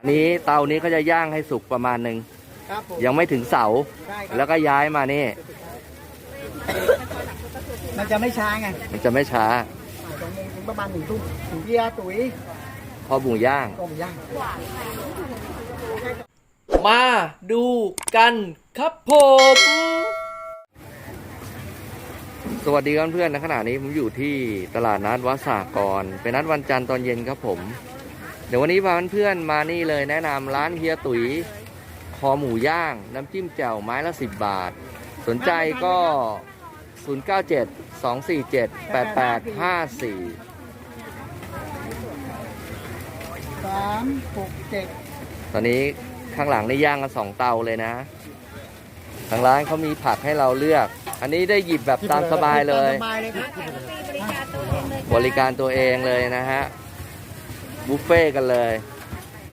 อันนี้เตานี้เขาจะย่างให้สุกประมาณหนึ่งครับผมยังไม่ถึงเสา ใช่ครับแล้วก็ย้ายมานี่ มันจะไม่ช้าไงมันจะไม่ช้าสองโมงถึงประมาณหนึ่งทุ่มถึงเบียร์ตุ๋ยพอบุ่งย่าง ต้มย่าง มาดูกันครับผม สวัสดีครับเพื่อนๆในขณะนี้ผมอยู่ที่ตลาดนัดวัดสากรณ์เป็นนัดวันจันทร์ตอนเย็นครับผม เดี๋ยววันนี้พาเพื่อนๆมานี่เลยแนะนำร้านเฮียตุ๋ยคอหมูย่าง น้ำจิ้มแจ่วไม้ละ 10 บาท สนใจก็ 097 247 8854 สามหกเจ็ดตอนนี้ข้างหลังนี่ย่างกันสองเตาเลยนะ ทางร้านเขามีผักให้เราเลือก อันนี้ได้หยิบแบบตามสบายเลย สบายเลยครับ บริการตัวเองเลยนะฮะ บุฟเฟ่ต์กันเลย